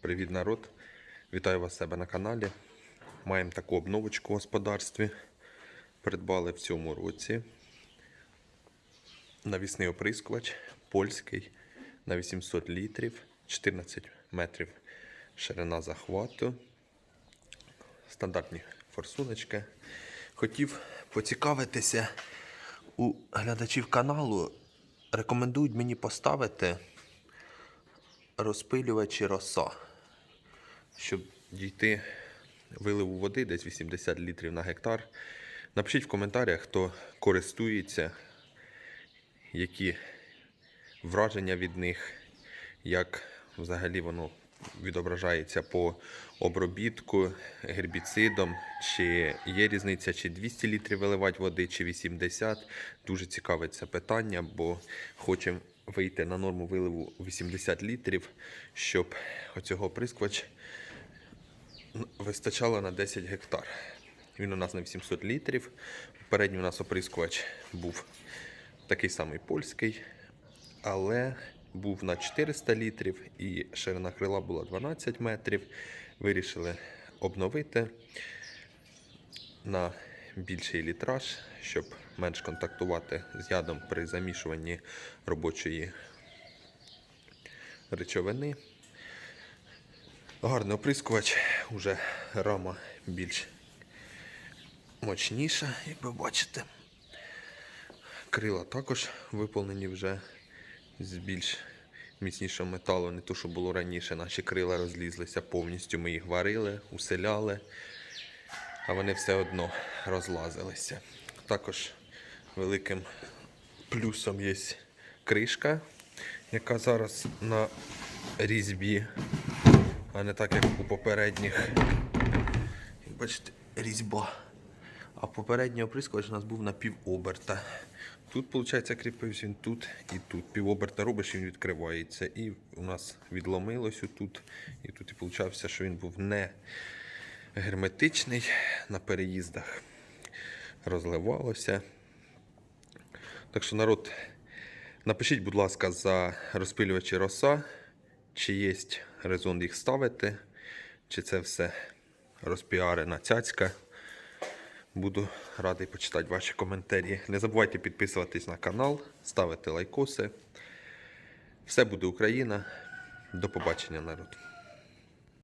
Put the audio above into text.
Привіт, народ! Вітаю вас себе на каналі. Маємо таку обновочку в господарстві. Придбали в цьому році навісний оприскувач польський на 800 літрів, 14 метрів ширина захвату. Стандартні форсуночки. Хотів поцікавитися у глядачів каналу. Рекомендують мені поставити розпилювачі роса, щоб дійти виливу води десь 80 літрів на гектар. Напишіть в коментарях, хто користується, які враження від них, як взагалі воно відображається по обробітку гербіцидом, чи є різниця, чи 200 літрів виливати води, чи 80. Дуже цікаве це питання, бо хочемо вийти на норму виливу 80 літрів, щоб оцього оприскувач вистачало на 10 гектар. Він у нас на 800 літрів. Попередній у нас оприскувач був такий самий польський, але був на 400 літрів і ширина крила була 12 метрів. Вирішили обновити на більший літраж, щоб менш контактувати з ядом при замішуванні робочої речовини. Гарний оприскувач, уже рама більш мощніша, як ви бачите. Крила також виповнені вже з більш міцнішого металу, не то, що було раніше. Наші крила розлізлися повністю. Ми їх варили, уселяли, а вони все одно розлазилися. Також великим плюсом є кришка, яка зараз на різьбі, а не так, як у попередніх. Як бачите, різьба. А попередній оприскувач у нас був на півоберта. Тут, виходить, кріпився він тут і тут. Півоберта робиш, він відкривається. І у нас відломилось тут. І тут і виходить, що він був не герметичний на переїздах. Розливалося. Так що, народ, напишіть, будь ласка, за розпилювачі роса, чи є резон їх ставити, чи це все розпіарена цяцька. Буду радий почитати ваші коментарі. Не забувайте підписуватись на канал, ставити лайкоси. Все буде Україна. До побачення, народ.